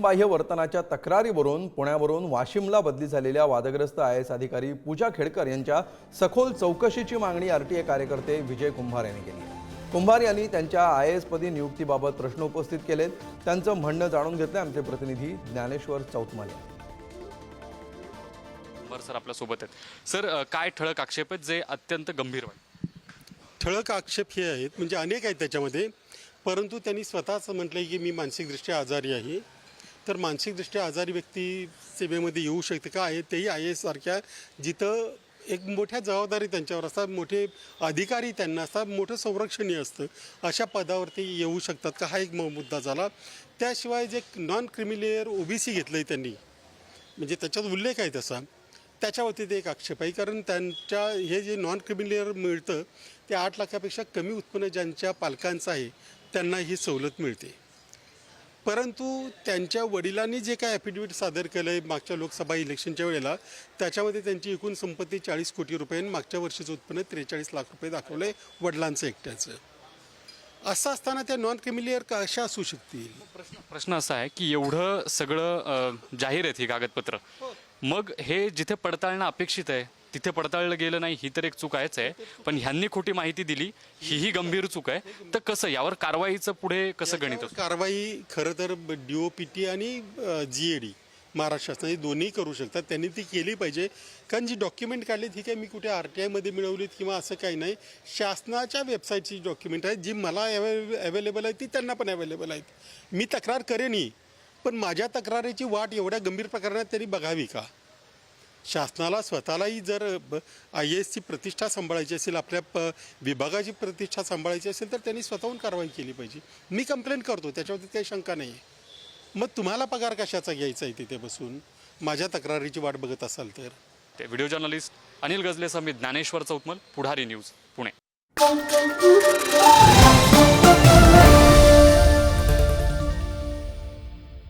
नियमबाह्य वर्तनाच्या तक्रारीवरून पुण्यावरून वाशिमला बदली झालेल्या वादग्रस्त आय एस अधिकारी पूजा खेडकर यांच्या सखोल चौकशीची मागणी आरटीए कार्यकर्ते विजय कुंभार यांनी केली. कुंभार यांनी त्यांच्या आय एस पदी नियुक्तीबाबत प्रश्न उपस्थित केलेत. त्यांचं म्हणणं जाणून घेतलं आमचे प्रतिनिधी ज्ञानेश्वर चौतमाल सर आपल्यासोबत आहेत. सर काय ठळक आक्षेप आहेत जे अत्यंत गंभीर ठळक आक्षेप हे आहेत म्हणजे अनेक आहेत त्याच्यामध्ये. परंतु त्यांनी स्वतःच म्हटलं की मी मानसिकदृष्ट्या आजारी आहे. तर मानसिकदृष्ट्या आजारी व्यक्ती सेवेमध्ये येऊ शकते का? आहे तेही आय एस सारख्या. जिथं एक मोठ्या जबाबदारी त्यांच्यावर असतात मोठे अधिकारी त्यांना असतात मोठं संरक्षणीय असतं अशा पदावरती येऊ शकतात का? हा एक म- मुद्दा झाला. त्याशिवाय जे नॉन क्रिमिलेअर सी घेतलं आहे त्यांनी म्हणजे त्याच्यात उल्लेख आहे तसा त्याच्यावरती ते एक आक्षेप आहे. कारण त्यांच्या हे जे नॉन क्रिमिलेअर मिळतं ते आठ लाखापेक्षा कमी उत्पन्न ज्यांच्या पालकांचं आहे त्यांना ही सवलत मिळते. परंतु त्यांच्या वडिलांनी जे काय ॲफिडेविट सादर केलं आहे मागच्या लोकसभा इलेक्शनच्या वेळेला त्याच्यामध्ये त्यांची एकूण संपत्ती चाळीस कोटी रुपये आणि मागच्या वर्षीचं उत्पन्न त्रेचाळीस लाख रुपये दाखवलं आहे वडिलांचं एकट्याचं. असं असताना त्या नॉन क्रिमिलियर कशा असू शकतील? प्रश्न प्रश्न असा आहे की एवढं सगळं अ, जाहीर आहेत ही कागदपत्र. मग हे जिथे पडताळणं अपेक्षित आहे तिथे पडताळलं गेलं नाही ही तर एक चूक आहेच आहे. पण ह्यांनी खोटी माहिती दिली ही ही गंभीर चूक आहे. तर कसं यावर कारवाईचं पुढे कसं गणित याच्यावर कारवाई खरं तर डी ओ पी टी आणि जी ए डी महाराष्ट्र शासन हे दोन्ही करू शकतात. त्यांनी ती केली पाहिजे. कारण जी डॉक्युमेंट काढलीत ही काही मी कुठे आर टी आयमध्ये मिळवलीत किंवा असं काही नाही. शासनाच्या वेबसाईटची डॉक्युमेंट आहेत जी मला अवेलेबल आहे ती त्यांना पण अवेलेबल आहेत. मी तक्रार करेनही पण माझ्या तक्रारीची वाट एवढ्या गंभीर प्रकरणात त्यांनी बघावी का? शासनाला स्वतःलाही जर आय एसची प्रतिष्ठा सांभाळायची असेल आपल्या प विभागाची प्रतिष्ठा सांभाळायची असेल तर त्यांनी स्वतःहून कारवाई केली पाहिजे. मी कंप्लेंट करतो त्याच्यावरती काही शंका नाही आहे मग तुम्हाला पगार कशाचा घ्यायचा आहे तिथे बसून? माझ्या तक्रारीची वाट बघत असाल तर. ते video journalist Anil Gajle Samit Dnyaneshwar Chautmal Pudhari news Pune.